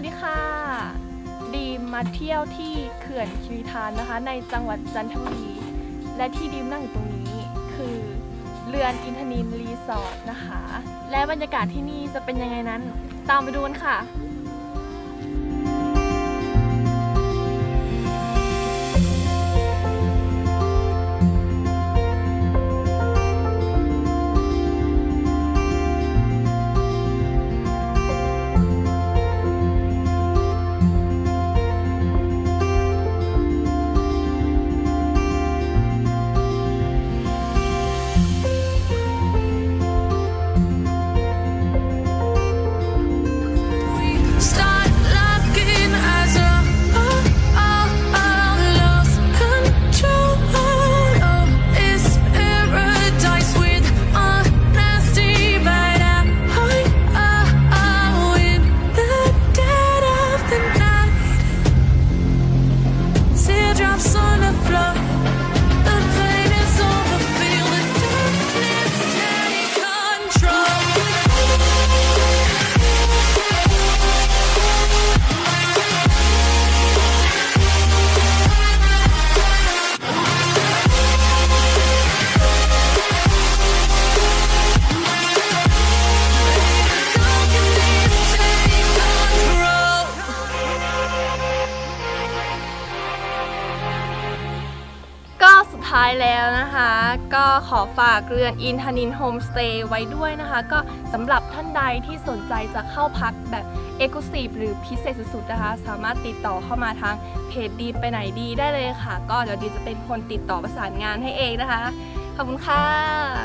วัสดีค่ะ ดีมมาเที่ยวที่เขื่อนคีรีธานนะคะ ในจังหวัดจันทบุรี และที่ดีมนั่งอยู่ตรงนี้คือเรือนอินทนินรีสอร์ทนะคะ และบรรยากาศที่นี่จะเป็นยังไงนั้น ตามไปดูกันค่ะ ท้ายแล้วนะคะ ก็ขอฝากเรือนอินทนินโฮมสเตย์ไว้ด้วยนะคะ ก็สำหรับท่านใดที่สนใจจะเข้าพักแบบเอกลุศิหรือพิเศษสุดๆนะคะ สามารถติดต่อเข้ามาทางเพจดีไปไหนดีได้เลยค่ะ ก็เดี๋ยวดีจะเป็นคนติดต่อประสานงานให้เองนะคะ ขอบคุณค่ะ